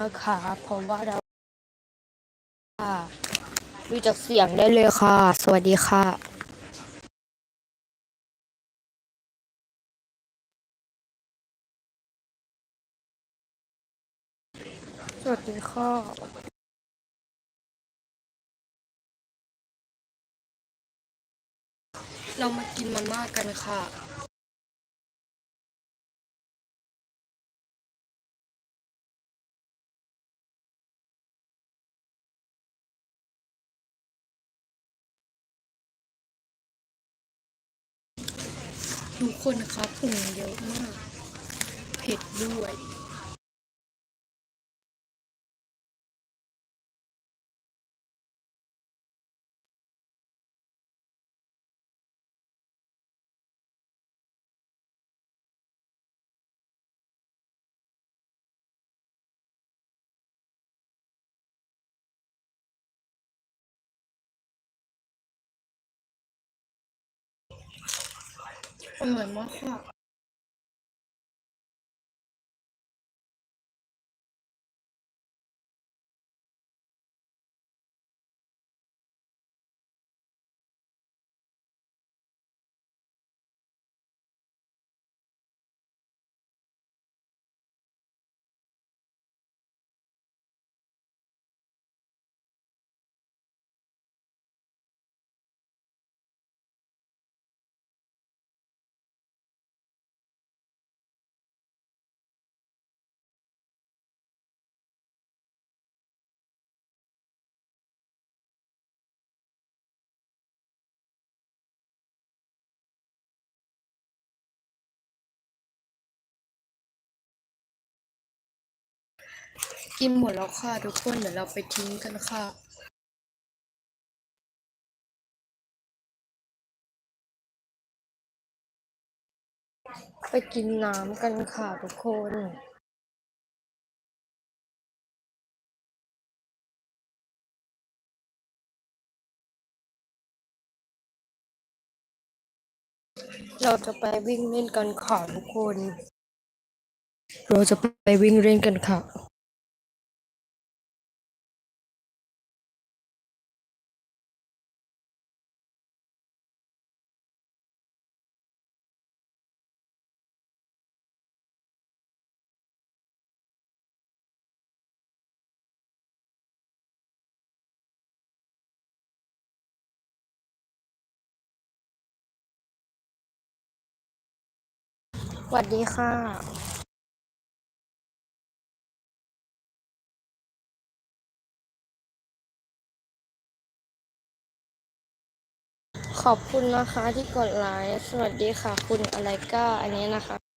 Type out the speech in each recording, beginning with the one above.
นะคะเพราะว่าเราค่ะดูจากเสียงได้เลยค่ะ สวัสดีค่ะ สวัสดีค่ะเรามากินมันมากกันค่ะ คนเขาปรุงเยอะมาก เผ็ดด้วย อร่อ กินหมดแล้วค่ะทุกคนเดี๋ยวเราไปทิ้งกันค่ะไปกินน้ำกันค่ะทุกคน เราจะไปวิ่งเล่นกันค่ะทุกคน เราจะไปวิ่งเล่นกันค่ะ สวัสดีค่ะขอบคุณนะคะที่กดไลค์ สวัสดีค่ะ คุณอะไรก้า อันนี้นะคะ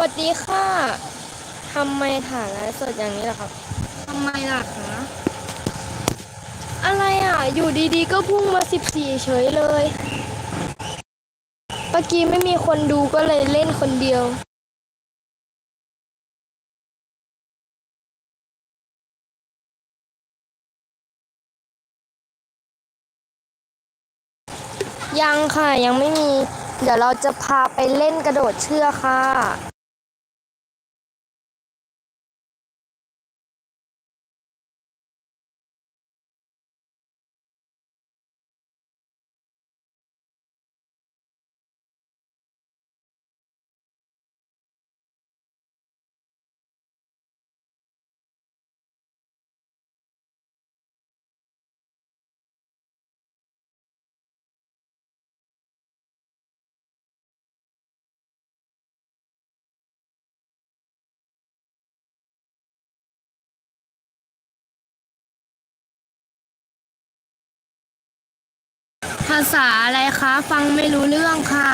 วัสดีค่ะทำไมถ่ายไลฟ์สดอย่างนี้ล่ะครับทำไมล่ะคะอะไรอะ อยู่ดีๆ ก็พุ่งมา 14 เฉยเลยเมื่อกี้ไม่มีคนดูก็เลยเล่นคนเดียว ยังค่ะยังไม่มี เดี๋ยวเราจะพาไปเล่นกระโดดเชือกค่ะ ภาษาอะไรคะ ฟังไม่รู้เรื่องค่ะ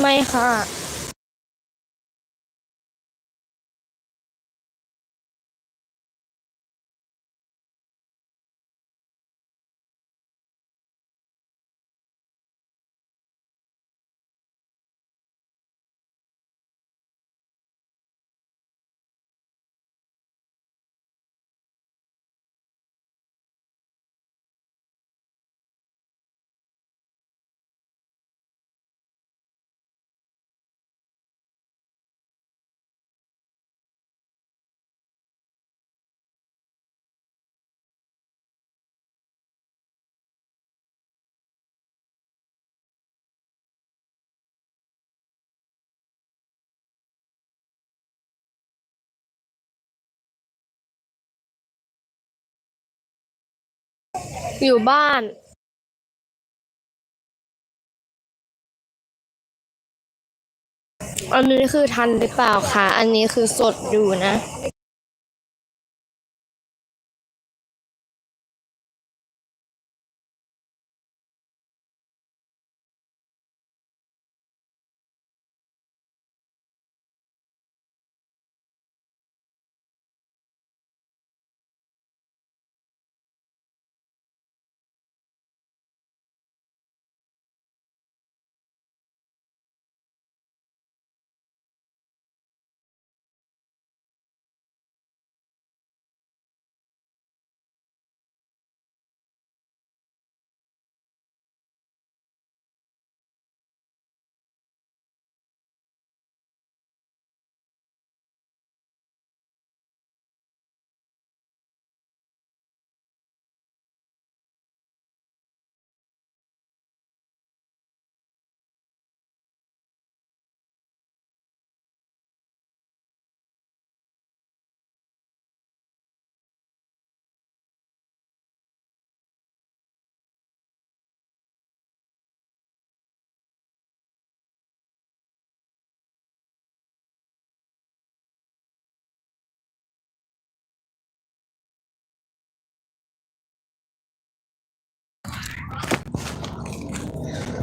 ไม่ค่ะ อยู่บ้านอันนี้คือทันหรือเปล่าคะ อันนี้คือสดอยู่นะ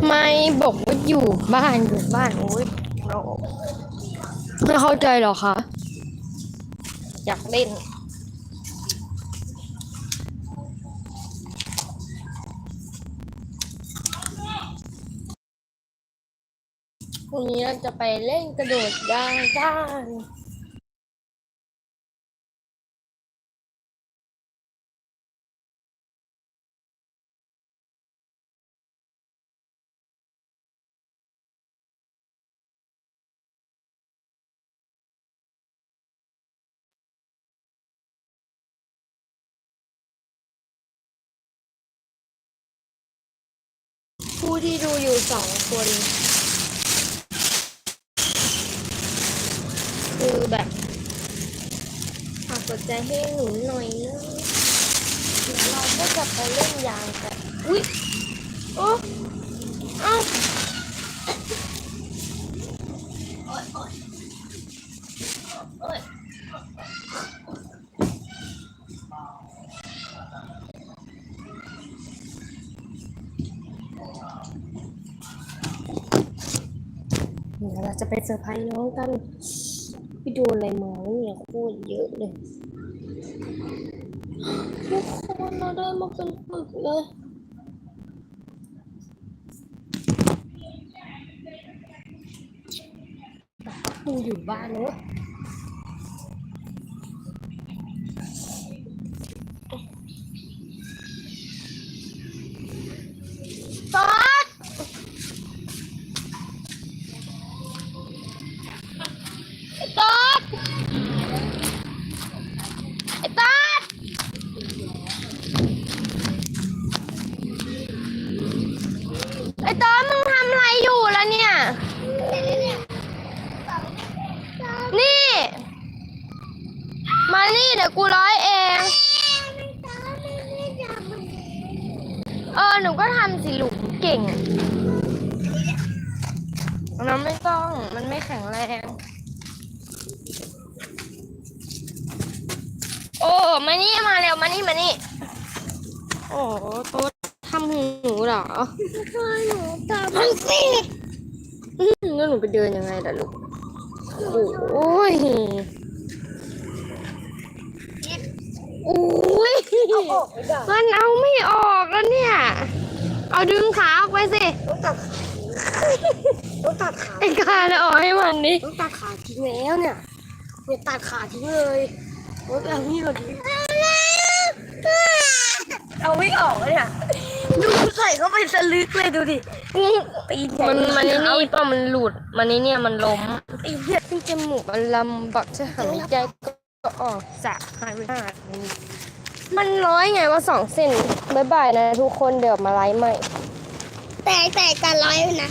ไม่บอกว่าอยู่บ้านอยู่บ้านโอ้ยเราไม่เข้าใจเหรอคะ อยากเล่น วันนี้เราจะไปเล่นกระโดดยางกัน ผู้ที่ดูอยู่สองคน คือแบบฝากกดใจให้หนูหน่อยนะเดี๋ยวเราก็จะไปเล่นยางกัน อุ๊ยโอ้เอ้า ดี๋ยวเราจะไปเซอร์ไพรส์น้องกันไปดูอะไรมาเนี่ยโคตรเยอะเลยทุกคนเราได้มาเป็นปึกเลยกูอยู่บ้านเนอะ เออ หนูก็ทำสิลูกเก่งน้ำไม่ต้อง มันไม่แข็งแรง โอ้ มานี่มาเร็ว มานี่มานี่ โอ้โต๊ดทำหูเหรอพ่อหนูทำมันสิอืมแล้วหนูไปเดินยังไงล่ะลูก โอ้ยโอ้ย เอาออกไม่ได้มันเอาไม่ออกแล้วเนี่ย เอาดึงขาออกไปสิต้องตัดต้องตัดขาไอ้การเอาออกให้มันดิต้องตัดขาทิ้งแล้วเนี่ยเนี่ยตัดขาทิ้งเลยโอ๊ยเอานี่ก่อนดิเอาไม่ออกเลยเนี่ยดูใส่เข้าไปสลึกเลยดูดิตีนใหญ่มันมันไอ้นี่ป่ะมันหลุด มันไอ้เนี่ยมันล้มตีนเนี่ยขึ้นจมูกมันลำบักจะหายใจก็ออกสะหายไปหา มันร้อยไงมาสองเส้นบายบายนะทุกคนเดี๋ยวมาไลฟ์ใหม่ แต่แต่การร้อยนะ